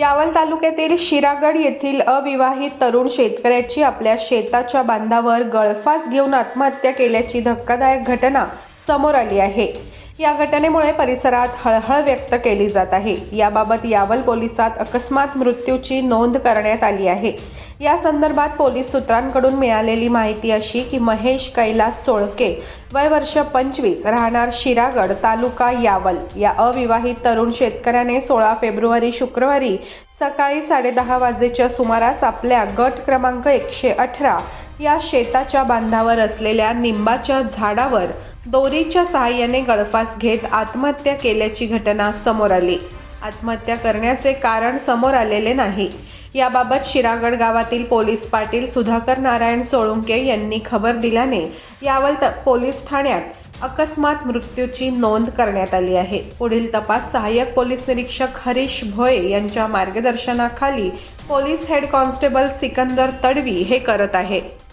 यावल तालुक्यातील शिरागड येथील अविवाहित तरुण शेतकऱ्याची आपल्या शेताच्या बांधावर गळफास घेऊन आत्महत्या केल्याची धक्कादायक घटना समोर आली आहे. या घटनेमुळे परिसरात हळहळ व्यक्त केली जात आहे. याबाबत यावल पोलिसात अकस्मात मृत्यूची नोंद करण्यात आली आहे. या संदर्भात पोलीस सूत्रांकडून मिळालेली माहिती अशी की महेश कैलास सोळके वय वर्ष पंचवीस राहणार शिरागड तालुका यावल. या अविवाहित तरुण शेतकऱ्याने सोळा फेब्रुवारी शुक्रवारी सकाळी साडेदहा वाजेच्या सुमारास आपल्या गट क्रमांक एकशे अठरा या शेताच्या बांधावर असलेल्या निंबाच्या झाडावर दोरीच्या सहाय्याने गळफास घेत आत्महत्या केल्याची घटना समोर आली. आत्महत्या करण्याचे कारण समोर आलेले नाही. याबाबत शिरागड गावातील पोलीस पाटील सुधाकर नारायण सोळुंके यांनी खबर दिल्याने यावल त- पोलीस ठाण्यात अकस्मात मृत्यूची नोंद करण्यात आली आहे. पुढील तपास सहाय्यक पोलीस निरीक्षक हरीश भोये यांच्या मार्गदर्शनाखाली police head constable Sikandar Tadvi हे करत आहे.